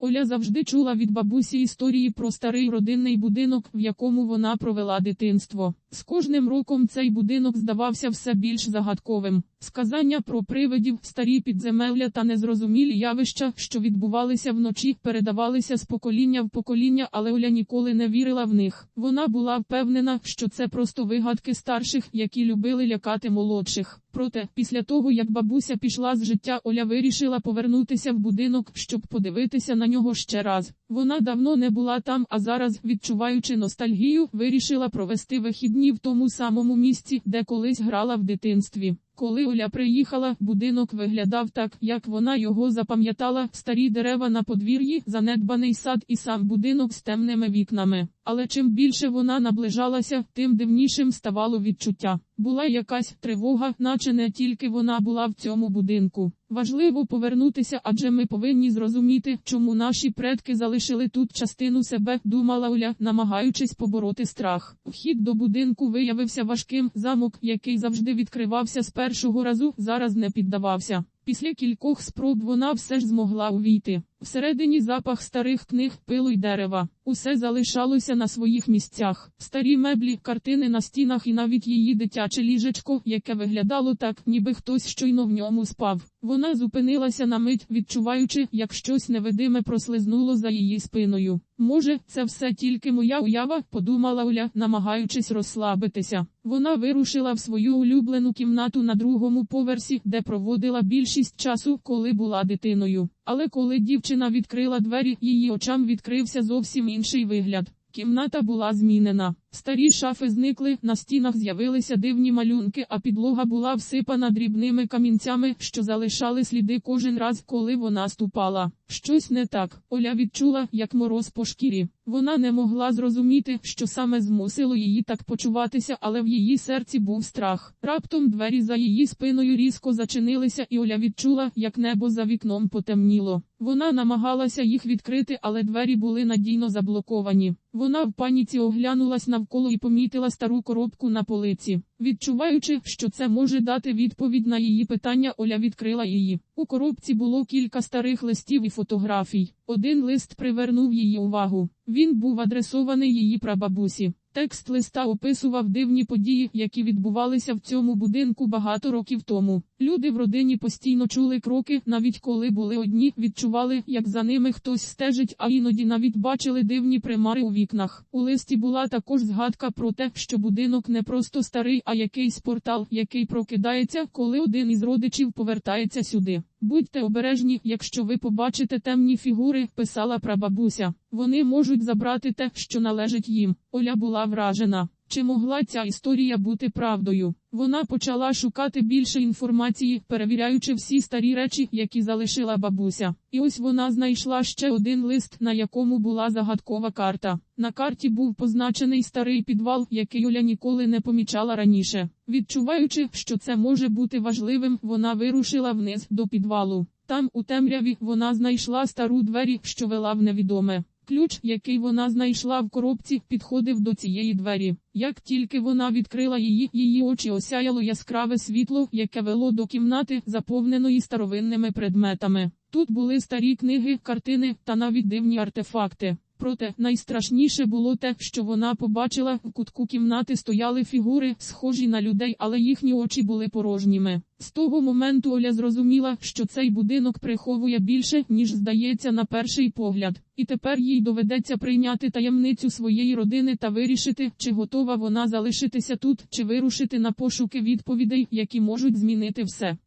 Оля завжди чула від бабусі історії про старий родинний будинок, в якому вона провела дитинство. З кожним роком цей будинок здавався все більш загадковим. Сказання про привидів, старі підземелля та незрозумілі явища, що відбувалися вночі, передавалися з покоління в покоління, але Оля ніколи не вірила в них. Вона була впевнена, що це просто вигадки старших, які любили лякати молодших. Проте, після того, як бабуся пішла з життя, Оля вирішила повернутися в будинок, щоб подивитися на нього ще раз. Вона давно не була там, а зараз, відчуваючи ностальгію, вирішила провести вихідні в тому самому місці, де колись грала в дитинстві. Коли Оля приїхала, будинок виглядав так, як вона його запам'ятала, старі дерева на подвір'ї, занедбаний сад і сам будинок з темними вікнами. Але чим більше вона наближалася, тим дивнішим ставало відчуття. Була якась тривога, наче не тільки вона була в цьому будинку. Важливо повернутися, адже ми повинні зрозуміти, чому наші предки залишили тут частину себе, думала Оля, намагаючись побороти страх. Вхід до будинку виявився важким, замок, який завжди відкривався з першого разу, зараз не піддавався. Після кількох спроб вона все ж змогла увійти. Всередині запах старих книг, пилу й дерева. Усе залишалося на своїх місцях. Старі меблі, картини на стінах і навіть її дитяче ліжечко, яке виглядало так, ніби хтось щойно в ньому спав. Вона зупинилася на мить, відчуваючи, як щось невидиме прослизнуло за її спиною. Може, це все тільки моя уява, подумала Оля, намагаючись розслабитися. Вона вирушила в свою улюблену кімнату на другому поверсі, де проводила більшість часу, коли була дитиною. Але коли дівчина відкрила двері, її очам відкрився зовсім інший вигляд. Кімната була змінена. Старі шафи зникли, на стінах з'явилися дивні малюнки, а підлога була всипана дрібними камінцями, що залишали сліди кожен раз, коли вона ступала. Щось не так. Оля відчула, як мороз по шкірі. Вона не могла зрозуміти, що саме змусило її так почуватися, але в її серці був страх. Раптом двері за її спиною різко зачинилися, і Оля відчула, як небо за вікном потемніло. Вона намагалася їх відкрити, але двері були надійно заблоковані. Вона в паніці оглянулась навколо і помітила стару коробку на полиці. Відчуваючи, що це може дати відповідь на її питання, Оля відкрила її. У коробці було кілька старих листів і фотографій. Один лист привернув її увагу. Він був адресований її прабабусі. Текст листа описував дивні події, які відбувалися в цьому будинку багато років тому. Люди в родині постійно чули кроки, навіть коли були одні, відчували, як за ними хтось стежить, а іноді навіть бачили дивні примари у вікнах. У листі була також згадка про те, що будинок не просто старий, а якийсь портал, який прокидається, коли один із родичів повертається сюди. Будьте обережні, якщо ви побачите темні фігури, писала прабабуся. Вони можуть забрати те, що належить їм. Оля була вражена. Чи могла ця історія бути правдою? Вона почала шукати більше інформації, перевіряючи всі старі речі, які залишила бабуся. І ось вона знайшла ще один лист, на якому була загадкова карта. На карті був позначений старий підвал, який Оля ніколи не помічала раніше. Відчуваючи, що це може бути важливим, вона вирушила вниз до підвалу. Там, у темряві, вона знайшла стару двері, що вела в невідоме. Ключ, який вона знайшла в коробці, підходив до цієї двері. Як тільки вона відкрила її, її очі осяяло яскраве світло, яке вело до кімнати, заповненої старовинними предметами. Тут були старі книги, картини та навіть дивні артефакти. Проте найстрашніше було те, що вона побачила в кутку кімнати стояли фігури, схожі на людей, але їхні очі були порожніми. З того моменту Оля зрозуміла, що цей будинок приховує більше, ніж здається на перший погляд, і тепер їй доведеться прийняти таємницю своєї родини та вирішити, чи готова вона залишитися тут, чи вирушити на пошуки відповідей, які можуть змінити все.